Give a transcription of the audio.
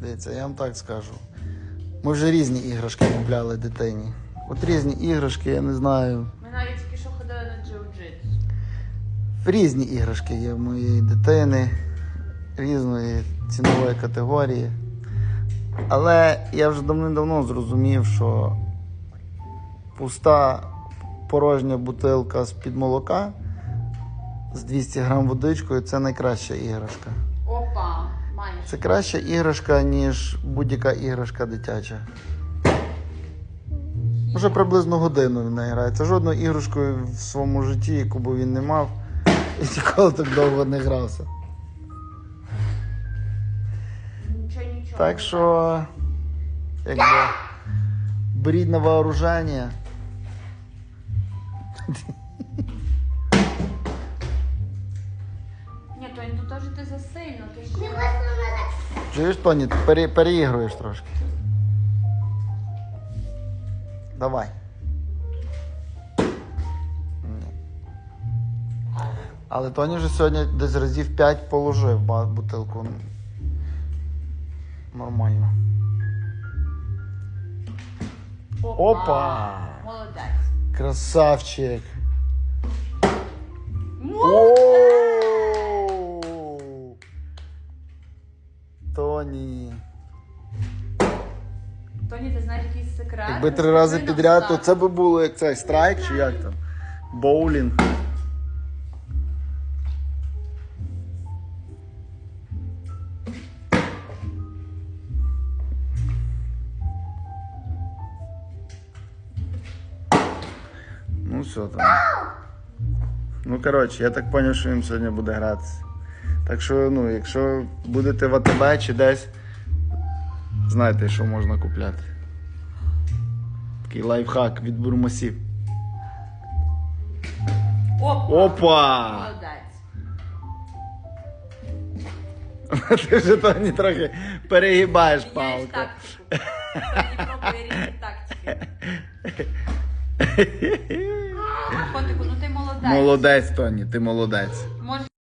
Дивіться, я вам так скажу. Ми вже різні іграшки купляли дитині. От різні іграшки, я не знаю. Ми навіть тільки що ходили на джиу-джитсу. Різні іграшки є в моєї дитини, різної цінової категорії. Але я вже давним-давно зрозумів, що пуста порожня бутилка з-під молока з 200 грам водичкою це найкраща іграшка. Це краща іграшка, ніж будь-яка іграшка дитяча. Вже приблизно годину він не грає. Це жодною іграшкою в своєму житті, яку би він не мав, і ніколи так довго не грався. Нічого, нічого. Так що, якби, беріть на вооруження. Тут теж ти засильно, ти ж... Чуєш, Тоні, ти пере, переігруєш трошки. Давай. Ні. Але Тоні вже сьогодні десь разів 5 положив ба- бутилку. Нормально. Опа! Молодець. Красавчик! Молодець! Тоні. Тоні, ти знаєш якийсь секрет? Якби три рази підряд, то це би було як цей страйк чи як там? Боулінг. Ну все там. Ну коротше, я так зрозумів, що він сьогодні буде гратися. Так що, ну, якщо будете в АТБ чи десь, знаєте, що можна купляти. Такий лайфхак від бурмасів. Опа! Опа! Молодець. Ти вже Тоні трохи перегибаєш палку. тактику. Тоні різні тактики. Котику, ну ти молодець. Молодець, Тоні, ти молодець.